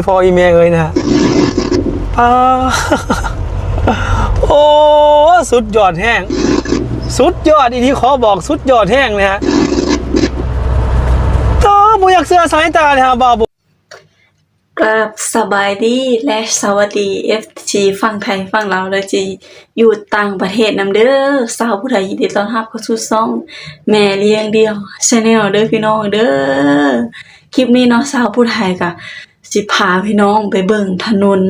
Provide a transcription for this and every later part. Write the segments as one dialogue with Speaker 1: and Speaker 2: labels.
Speaker 1: อีพออีเมลเลยนะป้าโอ้ สุดยอดแห้ง สุดยอดอีที่ขอบอกสุดยอดแห้งนะฮะต่อบุอยากเสื้อสายตาเลยฮะบาวบุ
Speaker 2: กราบสบายดีและสวัสดี FG ฝั่งไทยฝั่งลาวและจีอยู่ต่างประเทศนำเด้อสาวผู้ไทยยินดีต้อนรับเข้าสู่ช่อง แม่เลี้ยงเดียวชาแนลเด้อพี่น้องเด้อคลิปนี้เนาะสาวผู้ไทยก็ สิพาพี่น้องไปเบิ่งถนน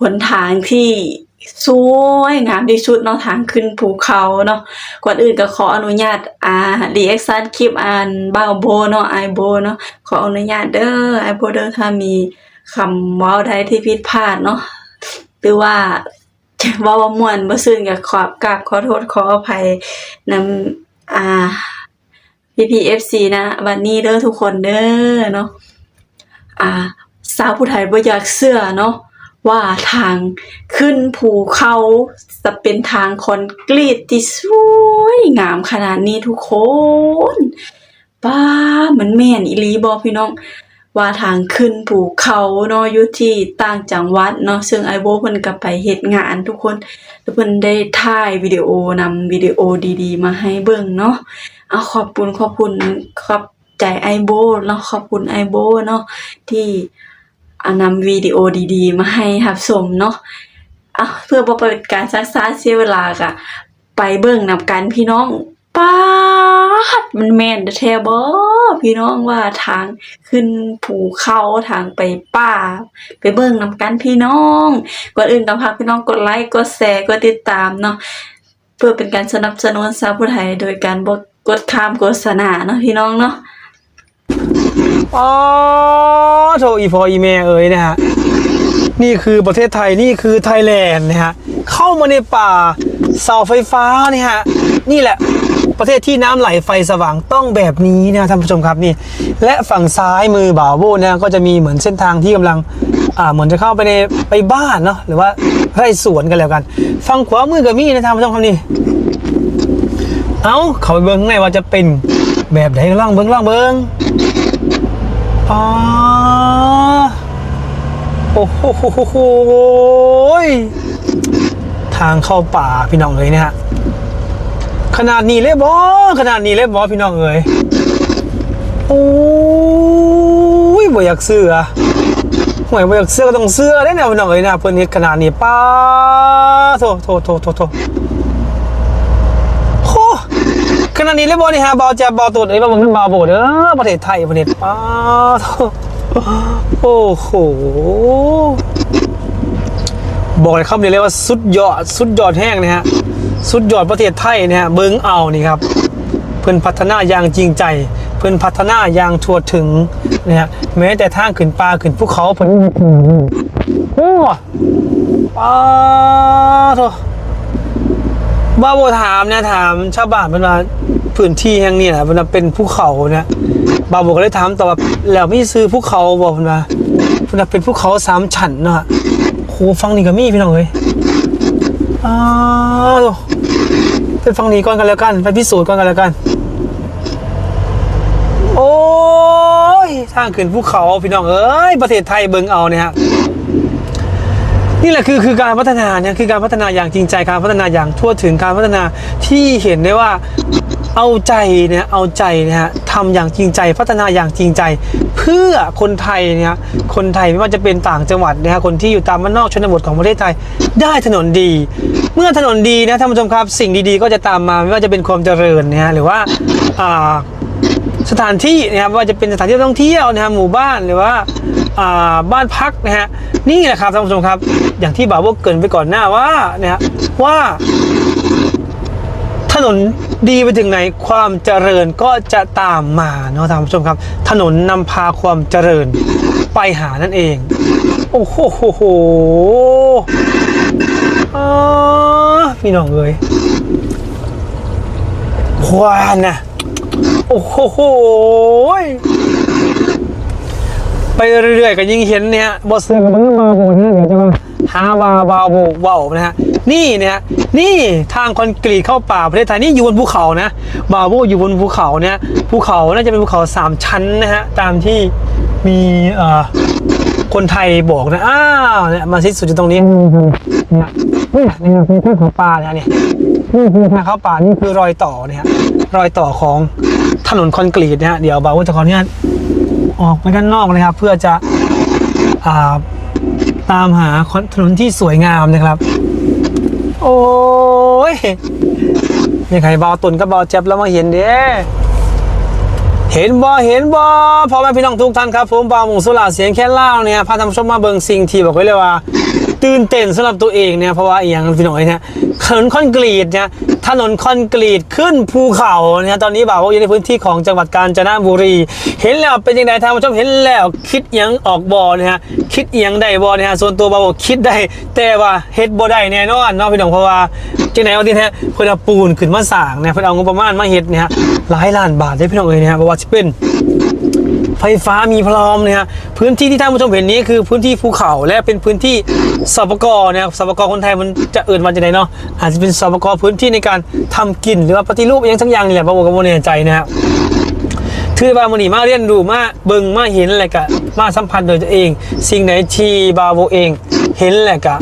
Speaker 2: หนทางที่สวยงามที่สุดเนาะทางขึ้นภูเขาเนาะก่อนอื่นก็ขออนุญาตอ่ารีแอคชั่นคลิปอ่านบ้าโบเนาะไอโบเนาะขออนุญาตเด้อไอโบเด้อถ้ามีคำเว้าใดที่ผิดพลาดเนาะหรือว่าเว้าบ่ม่วนบ่ซื่นก็ขอบกราบขอโทษขออภัยนำอ่า PPFC นะวันนี้เด้อทุกคนเด้อเนาะ อ่า สาวผู้ไทยบ่อยากเชื่อเนาะว่าทางขึ้นภูเขาจะเป็นทางคอนกรีตที่สวยงามขนาดนี้ทุกคนป้ามันแม่นอีลีบ่พี่น้อง ว่าทางขึ้นภูเขาเนาะอยู่ที่ต่างจังหวัดเนาะซึ่งไอโบเพิ่นก็ไปเฮ็ดงานทุกคนแล้วเพิ่นได้ถ่ายวิดีโอนำวิดีโอดีๆ มาให้เบิ่งเนาะเอาขอบคุณขอบคุณขอบ ใจไอโบเนาะขอบคุณไอโบเนาะที่อนำวิดีโอดี ๆ มาให้รับชมเนาะอะเพื่อบ่เป็นการซักซ้าเสียเวลาก็ไปเบิ่งนำกันพี่น้องป๊าดมันแม่นแท้ๆบ่พี่น้องว่าทางขึ้นภูเขาทางไปป่า ไปเบิ่งนำกันพี่น้องก่อนอื่นก็ฝาพี่น้องกดไลค์กดแชร์กดติดตามเนาะเพื่อเป็นการสนับสนุนสาวผู้ไทยโดยการบกดข้ามโฆษณาเนาะพี่น้องเนาะ
Speaker 1: อ๋อโถอีพออีเมลเอ่ยนะฮะนี่คือประเทศไทยนี่คือไทยแลนด์นะฮะเข้ามาในป่าเสาไฟฟ้านี่ฮะนี่แหละประเทศที่น้ำไหลไฟสว่างต้องแบบนี้นะท่านผู้ชมครับนี่ และฝั่งซ้ายมือบ่าวโบนะก็จะมีเหมือนเส้นทางที่กำลังอ่าเหมือนจะเข้าไปในไปบ้านเนาะหรือว่าไร่สวนกันแล้วกันฝั่งขวามือกับมีนะท่านผู้ชมครับนี่เอ้าเขาไปเบิ้งข้างในว่าจะเป็นแบบไหนล่องเบิ้งล่องเบิ้ง อ๋อโอ้โหทางเข้าป่าพี่น้องเลยนะฮะขนาดนี้เลยบอขนาดนี้เลยบอพี่น้องเอ้ยโอ้ยบ่อยากเสื้อห่วยบ่อยากเสื้อก็ต้องเสื้อได้แนวพี่น้องเอ้ยนะเพิ่อนเฮ็ดขนาดนี้ป้าโถโถโถโถโถ ขณะนี้เรียบร้อยนี่ฮะบอจะบอตัวเอ้ยบอมันบอโบดเออประเทศไทยประเทศป้าโอ้โหบอกเลยคำเดียวเลยว่าสุดยอดสุดยอดแห้งนะฮะสุดยอดประเทศไทยนะฮะเบิ้งเอานี่ครับ เพื่อนพัฒนาอย่างจริงใจ เพื่อนพัฒนาอย่างทั่วถึงนะฮะแม้แต่ทางขึ้นปลาขึ้นภูเขาเพิ่นโอ้ป้าโถ ว่าโบถามเนี่ยถามชาวบ้านเวลาพื้นที่แห่งนี้นะเวลาเป็นภูเขาเนี่ยบาโบก็เลยถามต่อว่าแล้วมีซื้อภูเขาบอกเพิ่นว่าเพิ่นว่าเป็นภูเขาสามชั้นเนาะโหฟังนี่ก็มีพี่น้องเอ้ยอ้าวไปฟังนี้ก่อนกันแล้วกัน ไปพิสูจน์ก่อนกันแล้วกัน โอ้ยทางขึ้นภูเขาพี่น้องเอ้ยประเทศไทยเบิ่งเอาเนี่ยฮะ นี่แหละคือคือการพัฒนาเนี่ยคือการพัฒนาอย่างจริงใจการพัฒนาอย่างทั่วถึงการพัฒนาที่เห็นได้ว่าเอาใจเนี่ยเอาใจเนี่ยฮะทำอย่างจริงใจพัฒนาอย่างจริงใจ เพื่อคนไทยเนี่ยคนไทยไม่ว่าจะเป็นต่างจังหวัดนะฮะคนที่อยู่ตามบ้านนอกชนบทของประเทศไทย ได้ถนนดี เมื่อถนนดีนะท่านผู้ชมครับสิ่งดีๆ ก็จะตามมาไม่ว่าจะเป็นความเจริญนะฮะหรือว่า สถานที่นะครับว่าจะเป็นสถานที่ท่องเที่ยวนะครับหมู่บ้านหรือว่าบ้านพักนะฮะนี่แหละครับท่านผู้ชมครับ อย่างที่บ่าวโบเกินไปก่อนหน้าว่านะฮะว่าถนนดีไปถึงไหนความเจริญก็จะตามมาเนาะท่านผู้ชมครับ ถนนนำพาความเจริญไปหานั่นเอง โอ้โหโหโหอ่าพี่น้องเอ้ยควานนะ โอ้โหไปเรื่อยๆก็ยิ่งเห็นเนี่ยบอสเสือกับมันมาโบนะเดี๋ยวจะมาหาบาบาโบเบานะฮะนี่เนี่ยนี่ทางคอนกรีตเข้าป่าประเทศไทยนี่อยู่บนภูเขานะบาโบอยู่บนภูเขาเนี่ยภูเขาน่าจะเป็นภูเขาสามชั้นนะฮะตามที่มีเอ่อคนไทยบอกนะอ้าวเนี่ยมาสิ้นสุดอยู่ตรงนี้เนี่ยนี่นี่คือที่ของป่าเนี่ย นี่คือทางเข้าป่านี่คือรอยต่อเนี่ยฮะรอยต่อของถนนคอนกรีตนะฮะเดี๋ยวบ่าวจะขออนุญาตออกไปด้านนอกนะครับ เพื่อจะอ่าตามหาถนนที่สวยงามนะครับ โอ้ยยังไงเบาตุนก็เบาเจ็บแล้วมาเห็นเด้เห็นบ่เห็นบ่พ่อแม่พี่น้องทุกท่านครับ ผมบ่าวหมูสุราเสียงแค่เล่าเนี่ยพาท่านผู้ชมมาเบิงสิ่งที่บอกไว้เลยว่า ตื่นเต้นสำหรับตัวเองเนี่ยเพราะว่าอย่างพี่หน้องเนี่ยถนนคอนกรีตเนี่ยถนนคอนกรีตขึ้นภูเขาเนี่ยตอนนี้บ่าวว่าอยู่ในพื้นที่ของจังหวัดกาญจนบุรี เห็นแล้วเป็นยังไงท่านผู้ชมเห็นแล้วคิดยังออกบ่อเนี่ยฮะคิดยังได้บ่เนี่ยฮะส่วนตัวบ่าวคิดได้ แต่ว่าเฮ็ดบ่ได้แน่นอนเนาะพี่หน้องเพราะว่าจังไหนว่าที่แท้เพิ่นเอาปูนขึ้นมาสร้างเนี่ยเพิ่นเอางบประมาณมาเฮ็ดเนี่ยหลายล้านบาทได้พี่หน้องเอ้ยเนี่ยเพราะว่าสิเป็น ไฟฟ้ามีพร้อมเนี่ยฮะพื้นที่ที่ท่านผู้ชมเห็นนี้คือพื้นที่ภูเขาและเป็นพื้นที่สปกนะครับสปกคนไทยมันจะเอื่นมาจากไหนเนาะอาจจะเป็นสปกพื้นที่ในการทำกินหรือว่าปฏิรูปอหยังสักอย่างนี่แหละบางคนก็บ่แน่ใจนะฮะถือว่ามันนี่มาเรียนรู้มาเบิ่งมาเห็นอะไรกะมาสัมผัสโดยตัวเอง สิ่งไหนที่บาโวเอง เห็นแหละกะ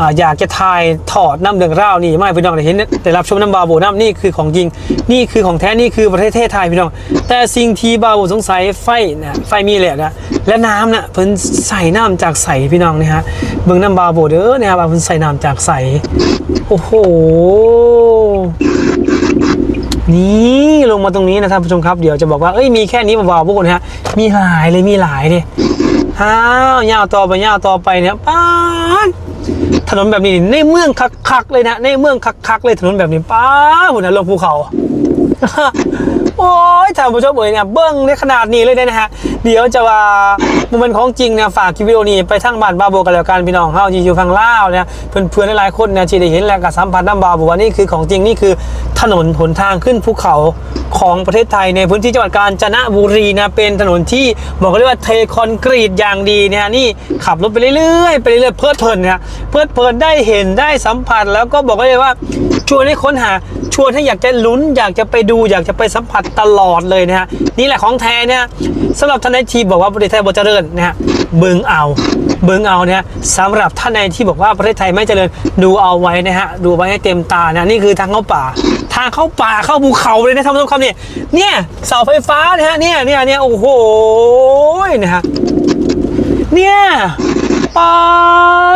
Speaker 1: อ่าอยากจะถ่ายถอดน้ำเดืองร่าวนี่ไม่พี่น้องได้เห็นได้รับชมน้ำบาโบน้ำนี่คือของจริงนี่คือของแท้นี่คือประเทศไทยพี่น้อง แต่สิ่งที่บาโบสงสัยไฟนะไฟมีแหละนะและน้ำน่ะเพิ่นใส่น้ำจากใสพี่น้องนี่ฮะเบิ่งน้ำบาโบเด้อเนี่ยครับาเพิ่นใส่น้ำจากใสโอ้โหนี่ลงมาตรงนี้นะท่านผู้ชมครับเดี๋ยวจะบอกว่าเอ้ยมีแค่นี้เบาๆพวกคนฮะมีหลายเลยมีหลายเลยอ้าวยาวต่อไปยาวต่อไปเนี่ยป้าด ถนนแบบนี้ในเมืองคักๆเลยนะในเมืองคักๆเลยถนนแบบนี้ป้าหุ่นนะลงภูเขาโอ้ยท่านผู้ชมเอ๋ยเนี่ยเบิ้งในขนาดนี้เลยนะฮะ เดี๋ยวจะว่ามันเป็นของจริงเนี่ยฝากคลิปวิดีโอนี้ไปทั้งบ้านบาโบกันแล้วกันพี่น้องเฮาที่อยู่ฝั่งลาวเนี่ยเพื่อนๆหลายๆคนเนี่ยที่ได้เห็นแล้วก็สัมผัสน้ำบาโบว่านี่คือของจริงนี่คือถนนหนทางขึ้นภูเขาของประเทศไทยในพื้นที่จังหวัดกาญจนบุรีนะเป็นถนนที่บอกเลยว่าเทคอนกรีตอย่างดีเนี่ยนี่ขับรถไปเรื่อยๆไปเรื่อยๆเพลิดเพลินเนี่ยเพลิดเพลินได้เห็นได้สัมผัสแล้วก็บอกเลยว่าชวนให้ค้นหาชวนให้อยากจะลุ้น อยากจะไปดู อยากจะไปสัมผัสตลอดเลยนะฮะนี่แหละของแท้เนี่ยสำหรับท่านในที่บอกว่าประเทศไทยบ่เจริญนะฮะเบิงเอาเบิงเอาเนี่ยสำหรับท่านในที่บอกว่าประเทศไทยไม่เจริญดูเอาไว้นะฮะดูไว้ให้เต็มตานะนี่คือทางเข้าป่า ทางเข้าป่าเข้าภูเขาเลยนะท่านผู้ชมครับเนี่ยเนี่ยเสาไฟฟ้านะฮะเนี่ยเนี่ยเนี่ยโอ้โหนะฮะเนี่ยป้า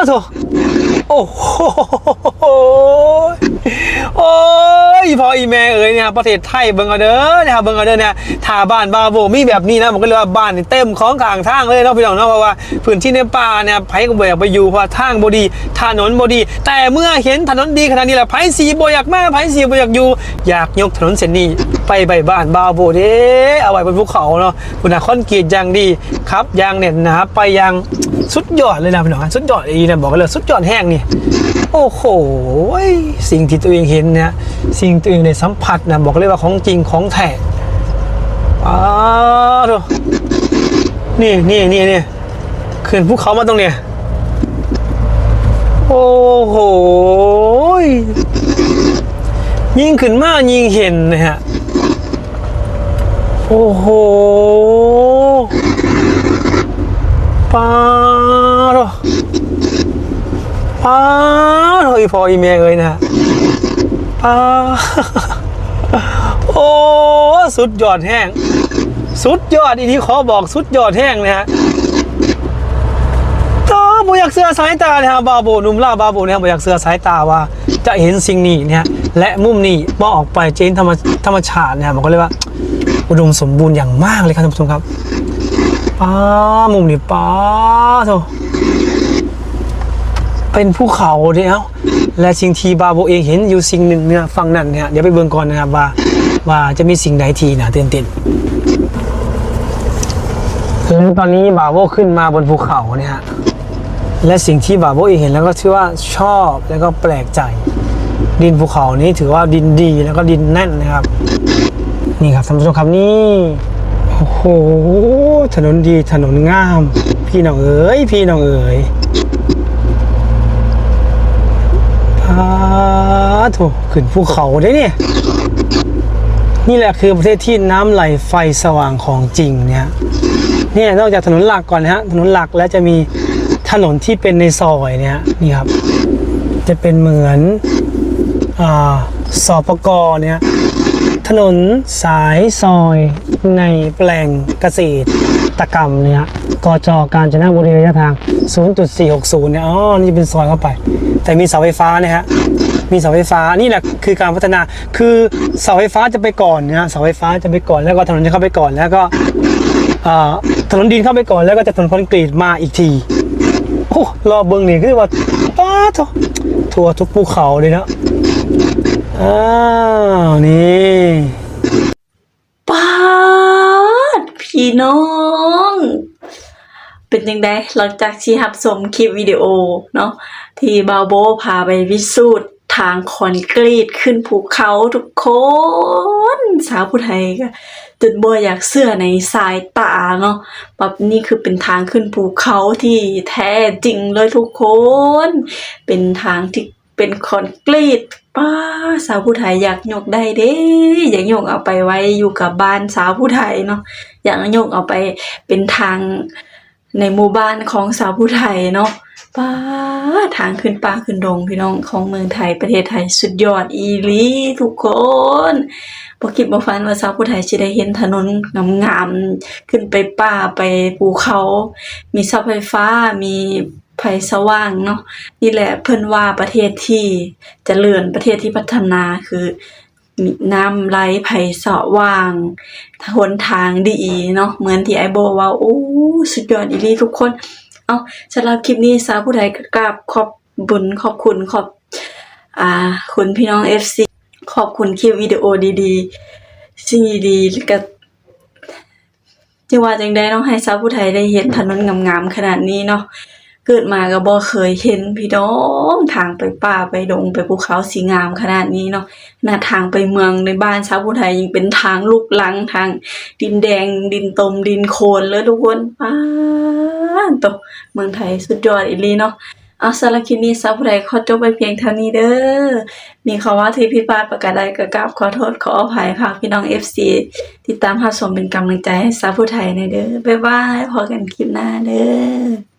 Speaker 1: โถโอ้โหโอ้ยพออีแม่เอ๋ยเนี่ยประเทศไทยเบิ่งเอาเด้อนะครับเบิ่งเอาเด้อเนี่ยถ้าบ้านบาโบมีแบบนี้นะผมก็เลยว่าบ้านเต็มของข้างทางเลยเนาะพี่น้องเนาะเพราะว่าพื้นที่ในป่าเนี่ยไผก็บ่อยากไปอยู่เพราะว่าทางบ่ดีถนนบ่ดี แต่เมื่อเห็นถนนดีขนาดนี้แล้วไผสีบ่อยากมาไผสีบ่อยากอยู่อยากยกถนนเส้นนี้ไปใบบ้านบาโบเด้เอาไว้บนภูเขาเนาะคุณน่ะคอนกรีตอย่างดีครับยางเนี่ยนะครับไปยางสุดยอดเลยนะพี่น้องสุดยอดอีนะบอกเลยสุดยอดแห้งนี่โอ้โหสิ่งที่ตัวเองเห็นเนี่ยสิ่งตัวเองได้สัมผัสนะบอกเลยว่าของจริงของแท้อ้าวดูนี่นี่นี่นี่ขึ้นภูเขามาตรงเนี้ยโอ้โหยิ่งขึ้นมากยิ่งเห็นนะฮะโอ้โหป้าดป้าเฮ้ยพออีเมลเลยนะ ปาโอ้สุดยอดแห้ง สุดยอดอีที่ขอบอกสุดยอดแห้งนะฮะก็บอยากเสือสายตาเนี่ยฮะบาโบนุ่มล่าบาโบเนี่ยบอยากเสือสายตาว่า จะเห็นสิ่งนี้เนี่ยและมุมนี้มองออกไปเจนธรรมธรรมชาติเนี่ยมันก็เลยกว่า อุดมสมบูรณ์อย่างมากเลยครับท่านผู้ชมครับป้ามุมนี้ป้าโถ เป็นภูเขาเนี่ยเอาและสิ่งที่บาโบเองเห็นอยู่สิ่งหนึ่งเนี่ยฟังนั่นเนี่ยเดี๋ยวไปเบิ่งก่อนนะครับว่าว่าจะมีสิ่งใดทีนะเต้นเต้นแล้วตอนนี้บาโบขึ้นมาบนภูเขาเนี่ยฮะและสิ่งที่บาโบเองเห็นแล้วก็ชื่อว่าชอบแล้วก็แปลกใจ ดินภูเขานี้ถือว่าดินดีแล้วก็ดินแน่นนะครับ นี่ครับท่านผู้ชมครับนี่โอ้โหถนนดีถนนงาม พี่น้องเอ๋ยพี่น้องเอ๋ย อาโถขึ้นภูเขาได้เนี่ย นี่แหละคือประเทศที่น้ำไหลไฟสว่างของจริงเนี่ยเนี่ยนอกจากถนนหลักก่อนนะฮะถนนหลักแล้วจะมีถนนที่เป็นในซอยเนี่ยนี่ครับ จะเป็นเหมือนอ่าสปกเนี่ยถนนสายซอยในแปลงเกษตรกรรมเนี่ย กจการจนบุรีระยะทาง 0.460 เนี่ย อ๋อ นี่เป็นซอยเข้าไป แต่มีเสาไฟฟ้าเนี่ยฮะ มีเสาไฟฟ้า นี่แหละคือการพัฒนา คือเสาไฟฟ้าจะไปก่อนนะเสาไฟฟ้าจะไปก่อน แล้วก็ถนนจะเข้าไปก่อน แล้วก็ถนนดินเข้าไปก่อน แล้วก็จะถนนคอนกรีตมาอีกที โอ้รอเบิ้งนี่คือว่าป้าททั่วทุกภูเขาเลยนะ อ้าว นี่
Speaker 2: ป้าพี่น้อง เป็นยังไงหลังจากที่รับชมคลิปวิดีโอเนาะที่บาโบพาไปพิสูจน์ทางคอนกรีตขึ้นภูเขาทุกคน สาวผู้ไทยก็จนบ่อยากเสื้อในสายตาเนาะแบบนี่คือเป็นทางขึ้นภูเขาที่แท้จริงเลยทุกคน เป็นทางที่เป็นคอนกรีตป้าสาวผู้ไทยอยากยกได้เด้ อยากยกเอาไปไว้อยู่กับบ้านสาวผู้ไทยเนาะอยากยกเอาไปเป็นทาง ในหมู่บ้านของสาวผู้ไทยเนาะป้าทางขึ้นป่าขึ้นดงพี่น้องของเมืองไทยประเทศไทยสุดยอดอีลีทุกคนบ่คิดบ่ฝันว่าสาวผู้ไทยสิได้เห็นถนนงามๆขึ้นไปป่าไปภูเขา มีเสาไฟฟ้ามีไฟสว่างเนาะนี่แหละเพิ่นว่าประเทศที่เจริญประเทศที่พัฒนาคือ น้ำไหลไผ่สะว่างหนทางดีเนาะเหมือนที่ไอโบว่าโอ้สุดยอดอีลีทุกคน เอาสำหรับคลิปนี้สาวผู้ใดก็กราบขอบบุญขอบคุณขอบ อ่า คุณพี่น้อง FC ขอบคุณคลิปวิดีโอดีๆสิ่งดีๆแล้วก็จะว่าจังได้เนาะให้สาวผู้ไทยได้เห็นถนนงามๆขนาดนี้เนาะ เกิดมาก็บ่เคยเห็นพี่น้องทางไปป่าไปดงไปภูเขาสีงามขนาดนี้เนาะหน้าทางไปเมืองในบ้านชาวพุทไทยยังเป็นทางลูกลังทาง ดินแดงดินตมดินโคลนเลยทุกคนป้าตกเมืองไทยสุดยอดอีลีเนาะเอาสำหรัคลิปนี้สาวผู้ใดขอจบไปเพียงเท่านี้เด้อ มีคำว่าที่ผิดพลาดประการใดก็กราบขอโทษขออภัยค่ะพี่น้อง FC ติดตามรับชมเป็นกำลังใจให้สาวผู้ไทยในเด้อ บ๊ายบาย พอกันคลิปหน้าเด้อ